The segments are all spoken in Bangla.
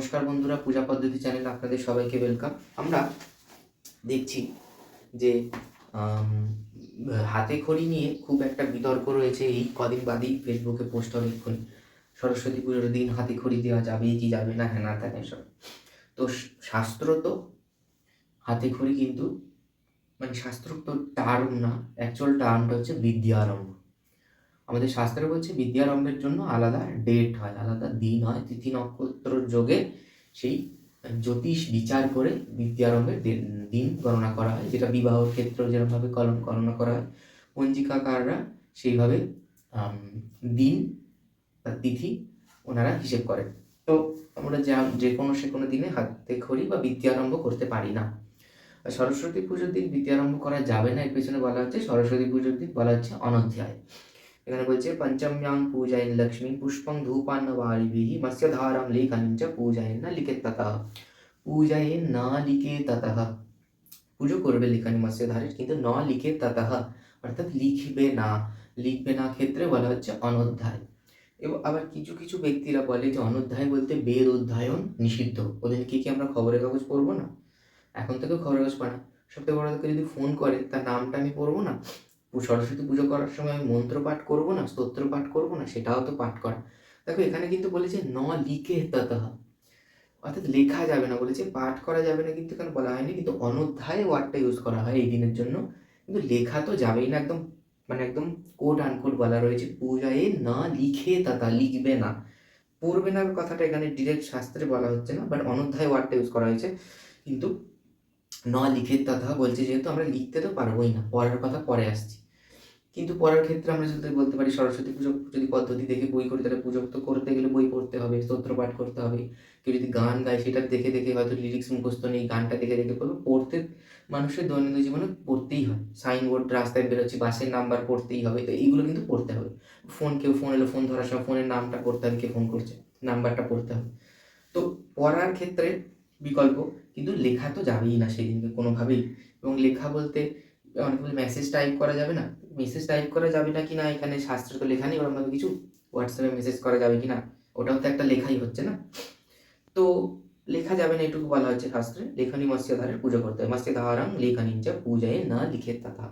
নমস্কার বন্ধুরা, পূজা পদ্ধতি চ্যানেলে আপনাদের সবাইকে ওয়েলকাম আমরা দেখছি যে হাতে খড়ি নিয়ে খুব একটা বিতর্ক রয়েছে এই কদিন বাদেই ফেসবুকে পোস্ট হবে এক্ষুনি সরস্বতী পুজোর দিন হাতে খড়ি দেওয়া যাবে কি যাবে না হ্যাঁ না ত্যান এসব। তো শাস্ত্র তো হাতে খড়ি কিন্তু মানে শাস্ত্রোক্ত টার্ম না অ্যাকচুয়াল টার্মটা হচ্ছে বিদ্যারম্ভ। আমাদের শাস্ত্রে বলছে বিদ্যারম্ভের জন্য আলাদা ডেট হয়, আলাদা দিন হয়। তিথি নক্ষত্র যোগে সেই জ্যোতিষ বিচার করে বিদ্যারম্ভের দিন গণনা করা হয়। যেটা বিবাহর ক্ষেত্রেও যেরকমভাবে কলম, গণনা করা হয়, পঞ্জিকাকাররা সেইভাবে দিন তিথি ওনারা হিসেব করেন। তো আমরা যা, যে কোনো সে কোনো দিনে হাতে খড়ি বা বিদ্যারম্ভ করতে পারি না। সরস্বতী পুজোর দিন বিদ্যারম্ভ করা যাবে না। এর পেছনে বলা হচ্ছে সরস্বতী পুজোর দিন বলা হচ্ছে অনধ্যায়। এখানে বলছে পঞ্চম্যাং পূজায়ন লক্ষ্মী পুষ্পং ধূপান বাড়িবিহি মৎস্যধারাম লেখনীম চ পূজায়ন না লিখে ততঃ পূজায়ন না লিখে ততঃ পুজো করবে লেখানি মৎস্যধারের কিন্তু ন লিখে ততঃ অর্থাৎ লিখবে না লিখবে না ক্ষেত্রে বলা হচ্ছে অনধ্যায় এবং আবার কিছু কিছু ব্যক্তিরা বলে যে অনধ্যায় বলতে বেদ অধ্যায়ন নিষিদ্ধ ওদেরকে কি কি আমরা খবরের কাগজ পড়ব না এখন থেকেও খবরের কাগজ পড়া সবথেকে বড় যদি ফোন করে তার নামটা আমি পড়ব না সরস্বতী পুজো করার সময় মন্ত্র পাঠ করব না, স্তোত্র পাঠ করব না, সেটাও তো পাঠ করা। দেখো, এখানে কিন্তু বলেছে ন লিখে ততঃ। অর্থাৎ লেখা যাবে না, বলেছে পাঠ করা যাবে না, কিন্তু এখানে বলা হয়নি, কিন্তু অনধ্যায় ওয়ার্ডটা ইউজ করা হয় এই দিনের জন্য। কিন্তু লেখা তো যাবেই না, একদম মানে একদম কোড আনকোড বলা রয়েছে, পূজায় না লিখে তথা লিখবে না। পড়বে না কথাটা এখানে ডিরেক্ট শাস্ত্রে বলা হচ্ছে না বাট অনধ্যায় ওয়ার্ডটা ইউজ করা হয়েছে। কিন্তু ন লিখে তথা বলছি, যেহেতু আমরা লিখতে তো পারবোই না, পড়ার কথা পরে আসছি। কিন্তু পড়ার ক্ষেত্রে আমরা যদি বলতে পারি, সরস্বতী পুজো যদি পদ্ধতি দেখে বই করি, তাহলে পুজো তো করতে গেলে বই পড়তে হবে, স্তোত্র পাঠ করতে হবে। কেউ যদি গান গায়, সেটা দেখে দেখে হয়তো লিরিক্স মুখস্থ নেই, গানটা দেখে দেখে পড়বে পড়তে মানুষের দৈনন্দিন জীবনে পড়তেই হয়। সাইনবোর্ড রাস্তায় বেরোচ্ছে, বাসের নাম্বার পড়তেই হবে, তো এইগুলো কিন্তু পড়তে হবে। ফোন কেউ ফোন এলো ফোন ধরার সময় ফোনের নামটা পড়তে হবে, কে ফোন করছে নাম্বারটা পড়তে হবে। তো পড়ার ক্ষেত্রে বিকল্প, কিন্তু লেখা তো যাবেই না সেদিনকে কোনোভাবেই। এবং লেখা বলতে অনেক মেসেজ টাইপ করা যাবে না। মেসেজ টাইপ করা যাবে না কি না এখানে শাস্ত্রে তো লেখা নেই ওরকমভাবে কিছু হোয়াটসঅ্যাপে মেসেজ করা যাবে কি না ওটাও তো একটা লেখাই হচ্ছে না। তো লেখা যাবে না এটুকু বলা হচ্ছে শাস্ত্রে। লেখনী মৎস্যধারের পুজো করতে হয়। মৎস্যধারং লেখনী চ পূজায় না লিখে তথা।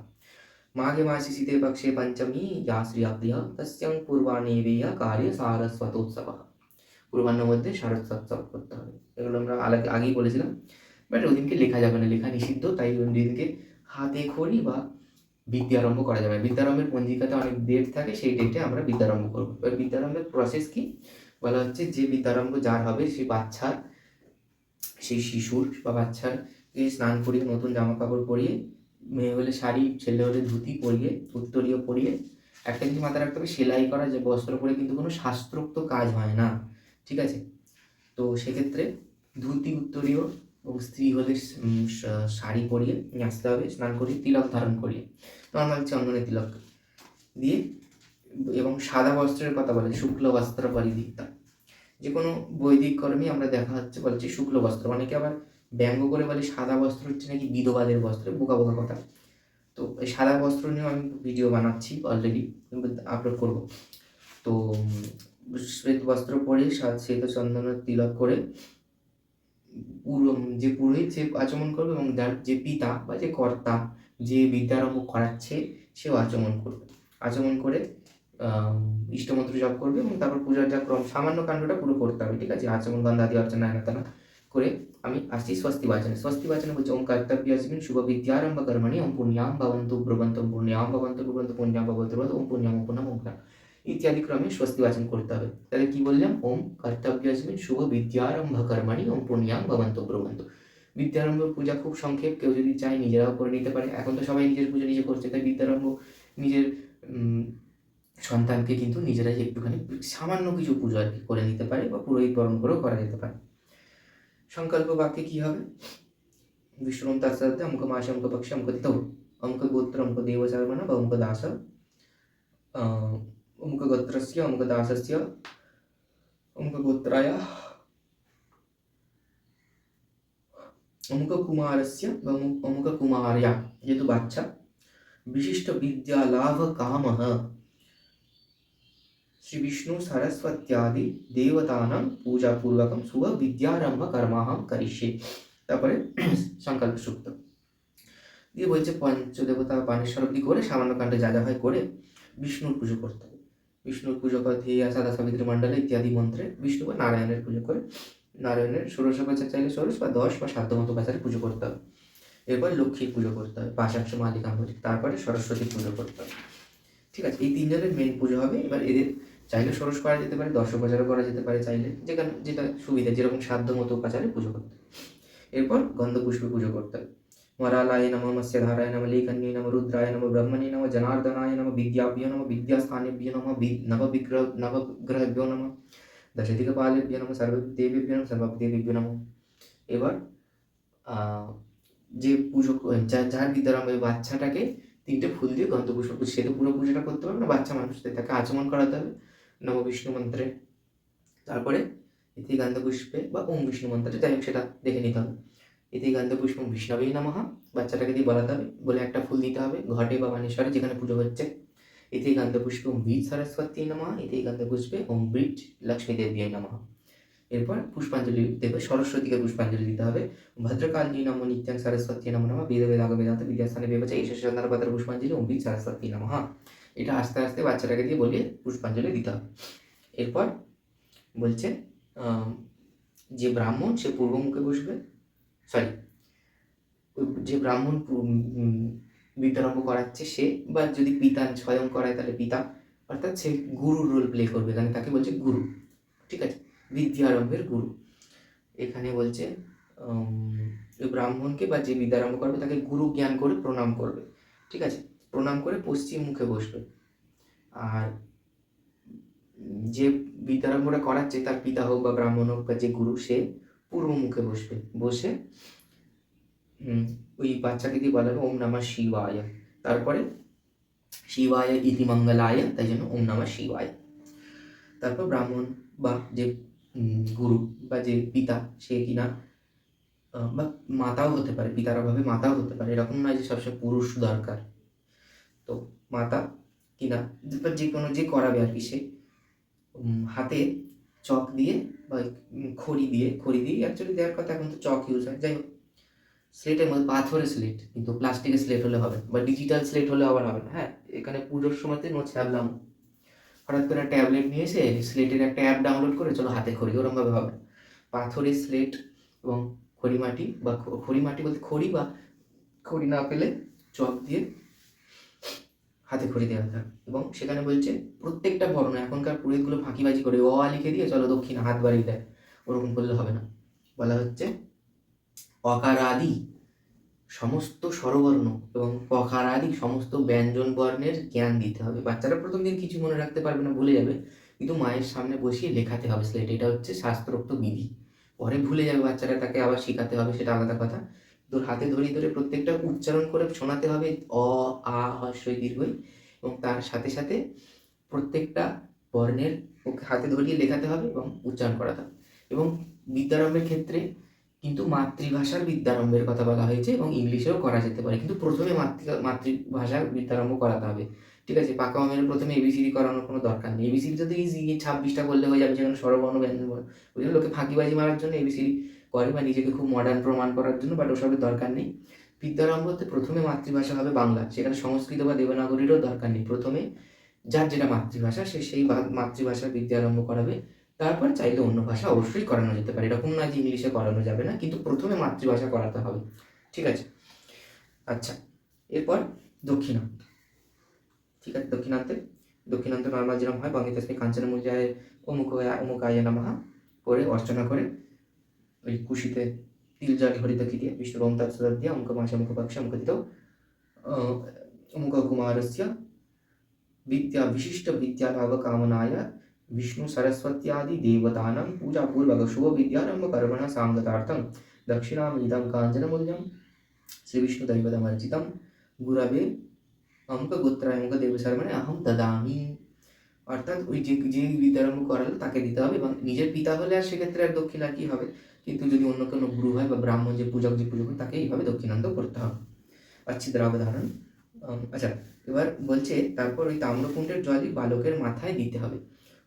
মাঘে মাসে শীতে পক্ষে পঞ্চমী, যা শ্রিয়া প্রিয়া তস্যং পূর্বাণেবেয় কার্য সারস্বতোৎসব পূর্বাহ্নের মধ্যে সারস্বতোৎসব করতে হবে। এগুলো আমরা আলাদা আগেই বলেছিলাম। বাট ওই দিনকে লেখা যাবে না, লেখা নিষিদ্ধ, তাই ওই দিনকে হাতে খড়ি বা বিদ্যারম্ভ করা যাবে। বিদ্যারম্ভের পঞ্জিকাতে অনেক ডেট থাকে, সেই ডেটে আমরা বিদ্যারম্ভ করব। এবার বিদ্যারম্ভের প্রসেস কি? বলা হচ্ছে যে বিদ্যারম্ভ যার হবে সেই বাচ্চার, সেই শিশুর বা বাচ্চার স্নান করিয়ে, নতুন জামা কাপড় পরিয়ে, মেয়ে হলে শাড়ি, ছেলে হলে ধুতি পরিয়ে উত্তরীয় পরিয়ে, একটা জিনিস মাথায় রাখতে হবে, সেলাই করা যে বস্ত্র পরে কিন্তু কোনো শাস্ত্রোক্ত কাজ হয় না। ঠিক আছে? তো সেক্ষেত্রে ধুতি উত্তরীয় এবং স্ত্রী হলে শাড়ি পরিয়ে নিয়ে আসতে হবে, স্নান করিয়ে, তিলক ধারণ করিয়ে। নর্মাল চন্দনে তিলক দিয়ে এবং সাদা বস্ত্রের কথা বলে, শুক্ল বস্ত্র পরিধিতা যে কোনো বৈদিক কর্মে আমরা দেখা হচ্ছে বলছি শুক্ল বস্ত্র। অনেকে আবার ব্যঙ্গ করে বলে সাদা বস্ত্র হচ্ছে নাকি বিধবাদের বস্ত্র, বোকা বোকা কথা। তো এই সাদা বস্ত্র নিয়েও আমি ভিডিও বানাচ্ছি অলরেডি আপলোড করব। তো শ্বেত বস্ত্র পরে শ্বেত চন্দন তিলক করে, পুরো যে পুরোহিত সে আচমন করবে এবং যার যে পিতা বা যে কর্তা যে বিদ্যারম্ভ করাচ্ছে, সেও আচমন করবে। আচমন করে ইষ্টমন্ত্র জপ করবে এবং তারপর পূজার যা ক্রম, সামান্য কাণ্ডটা পুরো করতে হবে, ঠিক আছে? আচমন গন্ধাদি অর্চনা আনাতানা করে আমি আসছি স্বস্তি বাচনে। স্বস্তি বাচনে বলছি ওম কর্তব্য আসবেন শুভ বিদ্যারম্ভ কর্মণি ওম পুণ্যাম ভবন্ত, ব্রবন্ত পুণ্যাম ভবন্ত, ব্রবন্ত, পুণ্যাম, ভবন্ত ওম পুণ্যাম পুনম ওম ইত্যাদি ক্রমে স্বস্তি বাচন করতে হবে। তাহলে কি বললাম? ওম কর্তব্যস্মিন শুভ বিদ্যারম্ভ কর্মাণি ওম পুণ্যাং ভবন্ত প্রবন্ত বিদ্যারম্ভ পূজা খুব সংক্ষেপ, কেউ যদি চায় নিজেরাও করে নিতে পারে। এখন তো সবাই নিজের পুজো নিজে করছে, তাই বিদ্যারম্ভ নিজের সন্তানকে কিন্তু নিজেরাই একটুখানি সামান্য কিছু পুজো আর কি করে নিতে পারে বা পুরোহিত বরণ করেও করা যেতে পারে। সংকল্প বাক্যে কী হবে? বিষ্ণুম তাস্তাতে অঙ্ক মাস অঙ্ক পক্ষে অঙ্ক তো অঙ্ক গোত্র অমুক দেবচারমণ বা অঙ্ক দাস। আহ, অমুক গোত্রস্য অমুক দাসস্য অমুক গোত্রায় অমুক কুমারস্য বা অমুক অমুক কুমার্যা যেহেতু বাচ্চা বিশিষ্ট বিদ্যা লাভ কামः শ্রী বিষ্ণু সরস্বত্যাদি দেবতানাম পূজা পূর্বকম শুভ বিদ্যারম্ভ কর্মাহম করিষ্যে তারপরে সংকল্প সুক্ত দিয়ে বলছে পঞ্চদেবতা বানেশ্বর অব্দি করে সামান্য কাণ্ডে যা যা হয় করে বিষ্ণুর পুজো করতে হবে। বিষ্ণুর পুজো করে ধেয়া সাদা সাবিত্রী মণ্ডলে ইত্যাদি মন্ত্রে বিষ্ণু বা নারায়ণের পুজো করে নারায়ণের ষোড়শ বছর চাইলে ষোড়শ বা দশ বা সাধ্য মতো বাজারে পুজো করতে হবে এরপর লক্ষ্মীর পুজো করতে হবে পাশাংশ মালিকাম্বরী তারপরে সরস্বতীর পুজো করতে হবে ঠিক আছে, এই তিনজনের মেন পুজো হবে। এবার এদের চাইলে ষোড়শ করা যেতে পারে, দশ উপাচারও করা যেতে পারে চাইলে। যেখানে যেটা সুবিধা, যেরকম সাধ্য মতো উপাচারে পুজো করতে এরপর গন্ধপুষ্পে পুজো করতে হবে वरालाय नमः मत्स्यधाराय नमः लेखन्ये नमः रुद्राय नमः ब्रह्मणे नमः जनार्दनाय नमः विद्याभ्यो नमः विद्यास्थानेभ्यो नमः वि- नवविग्रह नवग्रहेभ्यो नमः दशधिकपालेभ्यो नमः सर्वदेवेभ्यो नमः सर्वदेवेभ्यो नमः এবার আহ, যে পুজো ক- যা যার বিদ্যারাম ওই বাচ্চাটাকে তিনটে ফুল দিয়ে গন্ধপুষ্প পুজো সে তো পুরো পুজোটা করতে পারবে না বাচ্চা মানুষ তাই তাকে আচমন করাতে হবে নব বিষ্ণু মন্ত্রে তারপরে ইতি গন্ধপুষ্পে বা ওম বিষ্ণু মন্ত্রে যাই হোক সেটা দেখে নিতে হবে ইতি গন্ধপুষ্পম বিষ্ণবেই নমঃ। বাচ্চাটাকে দিয়ে বলাতে হবে, বলে একটা ফুল দিতে হবে, ঘটে বা মানেশ্বরে যেখানে পুজো হচ্ছে। গন্ধপুষ্পে ওম বীজ সরস্বতী নমঃ ইতি গন্ধপুষ্পে ওম বীজ লক্ষ্মী দেবী নমঃ। এরপর পুষ্পাঞ্জলি দেবে, সরস্বতীকে পুষ্পাঞ্জলি দিতে হবে। ভদ্রকালী নম, নিত্যাং সরস্বতী নম নম, বেদ বেদাগ বেদান্ত বিদ্যাস্থানে বিবেচা এই চন্দ্রপত্র পুষ্পাঞ্জলি ওম বীজ সরস্বতী নমঃ। এটা আস্তে আস্তে বাচ্চাটাকে দিয়ে বলিয়ে পুষ্পাঞ্জলি দিতে হবে। এরপর বলছে যে ব্রাহ্মণ সে পূর্বমুখে বসবে সরি যে ব্রাহ্মণ বিদ্যারম্ভ করাচ্ছে সে, বা যদি পিতা স্বয়ং করায় তাহলে পিতা, অর্থাৎ সে গুরুর রোল প্লে করবে এখানে তাকে বলছে গুরু। ঠিক আছে? বিদ্যারম্ভের গুরু। এখানে বলছে ব্রাহ্মণকে বা যে বিদ্যারম্ভ করবে, তাকে গুরু জ্ঞান করে প্রণাম করবে। ঠিক আছে? প্রণাম করে পশ্চিম মুখে বসবে। আর যে বিদ্যারম্ভটা করাচ্ছে, তার পিতা হোক বা ব্রাহ্মণ হোক বা যে গুরু, সে পূর্ব মুখে বসবে, বসে ওই বাচ্চাকে দিয়ে বলা হবে, ওম নমঃ শিবায়। তারপরে শিবায় ইতি মঙ্গলায়, তাই জন্য ওম নমঃ শিবায়। তারপর ব্রাহ্মণ বা যে গুরু বা যে পিতা, সে কিনা বা মাতাও হতে পারে, পিতার অভাবে মাতাও হতে পারে, এরকম নয় যে সবসময় পুরুষ দরকার। তো মাতা কিনা যে কোনো যে করাবে আর কি সে হাতে চক দিয়ে বা খড়ি দিয়ে খড়ি দিয়ে অ্যাকচুয়ালি দেওয়ার কথা এখন তো চক ইউজ হয়। যাই হোক স্লেটের মধ্যে পাথরের স্লেট কিন্তু প্লাস্টিকের স্লেট হলে হবে বা ডিজিটাল স্লেট হলে আবার হবে না। হ্যাঁ এখানে পুজোর সময়তে নো ছ্যাবলাম হঠাৎ করে ট্যাবলেট নিয়ে এসে স্লেটের একটা অ্যাপ ডাউনলোড করে, চলো হাতে খড়ি, ওরমভাবে হবে। পাথরের স্লেট এবং খড়িমাটি বা খ- খড়িমাটি বলতে খড়ি বা খড়ি না পেলে চক দিয়ে হাতে খড়ি দেওয়া থাকে। এবং সেখানে বলছে, প্রত্যেকটা বর্ণ, এখনকার পুরোহিতগুলো ফাঁকিবাজি করে, অ লিখে দিয়ে, চলো দক্ষিণ, হাত বাড়িয়ে দেয়। ওরকম করলে হবে না। বলা হচ্ছে, অকারাদি সমস্ত স্বরবর্ণ এবং পকারাদি সমস্ত ব্যঞ্জন বর্ণের জ্ঞান দিতে হবে। বাচ্চারা প্রথম দিন কিছু মনে রাখতে পারবে না, ভুলে যাবে। কিন্তু মায়ের সামনে বসিয়ে লেখাতে হবে স্লেট এটা হচ্ছে শাস্ত্রোক্ত বিধি। পরে ভুলে যাবে বাচ্চারা, তাকে আবার শেখাতে হবে, সেটা আলাদা কথা। হাতে ধরে ধরে প্রত্যেকটা উচ্চারণ করে শোনাতে হবে অ, আ হস্যই দীর্ঘই এবং তার সাথে সাথে প্রত্যেকটা বর্ণের হাতে ধরিয়ে লেখাতে হবে এবং উচ্চারণ করাতে হবে। এবং বিদ্যারম্ভের ক্ষেত্রে কিন্তু মাতৃভাষার বিদ্যারম্ভের কথা বলা হয়েছে এবং ইংলিশেও করা যেতে পারে। কিন্তু প্রথমে মাতৃ, মাতৃভাষার বিদ্যারম্ভ করাতে হবে। ঠিক আছে? পাকা আমের প্রথমে এবিসিডি করানোর কোনো দরকার নেই। এবিসিডি তো ইজি ছাব্বিশটা করলে হয়ে যাবে যেখানে স্বরবর্ণ ব্যঞ্জন, ওই জন্য লোকে ফাঁকিবাজি মারার জন্য এবিসিডি করে বা নিজেকে খুব মডার্ন প্রমাণ করার জন্য বাট ওসবের দরকার নেই। বিদ্যারম্ভতে প্রথমে মাতৃভাষা হবে বাংলা সেখানে সংস্কৃত বা দেবনাগরীরও দরকার নেই প্রথমে। যার যেটা মাতৃভাষা, সে সেই মাতৃভাষার বিদ্যারম্ভ করাবে। তারপর চাইলে অন্য ভাষা অবশ্যই করানো যেতে পারে। এরকম নয় যে ইংলিশে করানো যাবে না, কিন্তু প্রথমে মাতৃভাষা করাতে হবে। ঠিক আছে? আচ্ছা এরপর দক্ষিণান্ত ঠিক আছে, দক্ষিণান্তে? দক্ষিণান্ত নর্মাল যেরকম হয় বঙ্গে তসমি কাঞ্চন মুজায় অমুক অমুক আয় নামাহা করে অর্চনা করে। ওই কুশিতে তিল জল হরিত দিয়ে বিষ্ণু ওম তৎসদ দিয়ে অমুক মাসে অমুক পক্ষে অমুক দিত অমুক কুমারস্য विद्या विशिष्ट विद्या लाभ कामनाय विष्णु सरस्वत्यादि देवतानां पूजा पूर्वक शुभ विद्यारंभ कर्मण सांगतार्थं दक्षिणामिदं काञ्चनमूल्यं श्री विष्णु दैवतमर्जितं गुरवे অমুক গোত্রায় অমুক দেব শর্মণে আহম দদামি অর্থাৎ ওই যে যে বিদ্যারম্ভ করালো তাকে দিতে হবে এবং নিজের পিতা হলে আর সেক্ষেত্রে আর দক্ষিণা কি হবে কিন্তু যদি অন্য কোনো গুরু হয় বা ব্রাহ্মণ যে পূজক যে পুজো তাকে এইভাবে দক্ষিণান্ত করতে হবে। আচ্ছি দ্রাবধারণ আচ্ছা এবার বলছে, তারপর ওই তাম্রকুণ্ডের জলই বালকের মাথায় দিতে হবে।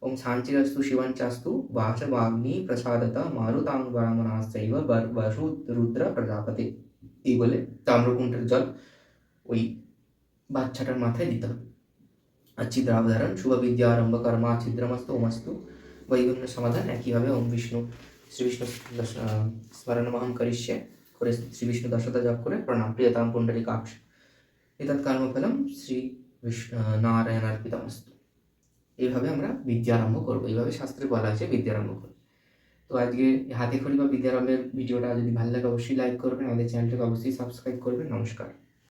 ওম শান্তিরস্তু, শিবাঞ্চাস্তু বাচবাগ্নি প্রসাদত মারুতাং ব্রাহ্মণাশ্চৈব বার- বসু রুদ্র, প্রজাপতি। এই বলে তাম্রকুণ্ডের জল ওই বাচ্চাটার মাথায় দিতে হবে। আচ্ছিদ্রাবধারণ শুভ বিদ্যারম্ভ কর্মা ছিদ্রমস্তু, ওমস্তু, বৈগুণ্য সমাধান একইভাবে ওম বিষ্ণু শ্রী বিষ্ণু দশ স্মরণমহম করিষ্যে করে শ্রী বিষ্ণু দশতা জপ করে প্রণাম। প্রিয়তাম পুণ্ডরিকাক্ষ। এতৎ কর্মফলম শ্রী বিষ্ণু নারায়ণ অর্পিতমস্তু এইভাবে আমরা বিদ্যা আরম্ভ করব। এইভাবে শাস্ত্রে বলা আছে বিদ্যা আরম্ভ করব তো আজকে হাতে খড়ি বা বিদ্যারম্ভের ভিডিওটা যদি ভালো লাগে, অবশ্যই লাইক করবেন। আমাদের চ্যানেলটাকে অবশ্যই সাবস্ক্রাইব করবেন। নমস্কার।